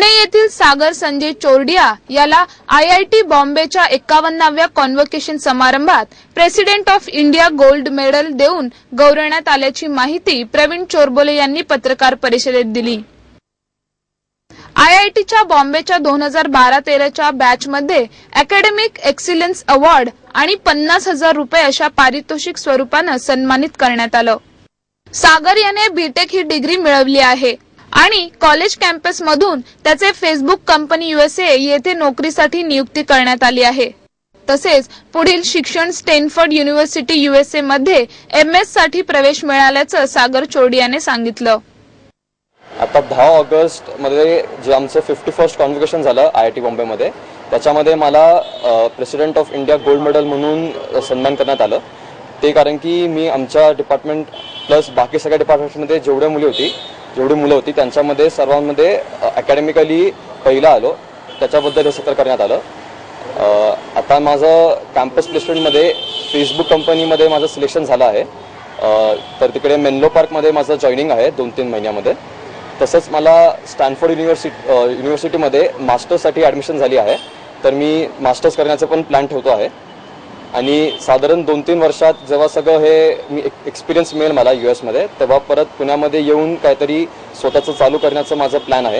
पुणे येथील सागर संजय चोरडिया याला I IT बॉम्बेच्या एकावन्नाव्या कॉन्व्होकेशन समारंभात President of India gold medal देऊन गौरवण्यात आल्याची माहिती प्रवीण चोरबोले यांनी पत्रकार परिषदेत दिली. आयआयटीच्या बॉम्बेच्या दोन हजार बारा तेराच्या बॅचमध्ये अकॅडमिक एक्सिलन्स अवॉर्ड आणि पन्नास हजार रुपये अशा पारितोषिक स्वरूपानं सन्मानित करण्यात आलं. सागर याने बीटेक ही डिग्री मिळवली आहे. आणि कॉलेज कॅम्पसमधून त्याचे फेसबुक कंपनी युएसए येथे नोकरीसाठी नियुक्ती करण्यात आली आहे. तसेच पुढील शिक्षण स्टेनफर्ड युनिव्हर्सिटी युएसए मध्ये एम एससाठी प्रवेश मिळाल्याचं सागर चोरडियाने सांगितलं. आता दहा ऑगस्टमध्ये जे आमचं फिफ्टी फर्स्ट कॉन्व्होकेशन झालं आय आय टी बॉम्बेमध्ये त्याच्यामध्ये मला President of India gold medal म्हणून सन्मान करण्यात आलं. ते कारण की मी आमच्या डिपार्टमेंट प्लस बाकी सगळ्या डिपार्टमेंटमध्ये जेवढ्या मुली होती जेवढी मुलं होती त्यांच्यामध्ये सर्वांमध्ये अकॅडमिकली पहिला आलो. त्याच्याबद्दल हे सत्र करण्यात आलं. आता माझं कॅम्पस प्लेसमेंटमध्ये फेसबुक कंपनीमध्ये माझं सिलेक्शन झालं आहे. तर तिकडे मेनलो पार्कमध्ये माझं जॉईनिंग आहे दोन तीन महिन्यामध्ये. तसंच मला स्टॅनफोर्ड युनिव्हर्सिटी युनिव्हर्सिटीमध्ये मास्टर्ससाठी ॲडमिशन झाली आहे. तर मी मास्टर्स करण्याचं पण प्लॅन ठेवतो आहे. आणि साधारण दोन तीन वर्षात जेव्हा सगळं हे मी एक्सपिरियन्स मिळेल मला यू एसमध्ये तेव्हा परत पुण्यामध्ये येऊन काहीतरी स्वतःचं चालू करण्याचं माझं प्लॅन आहे.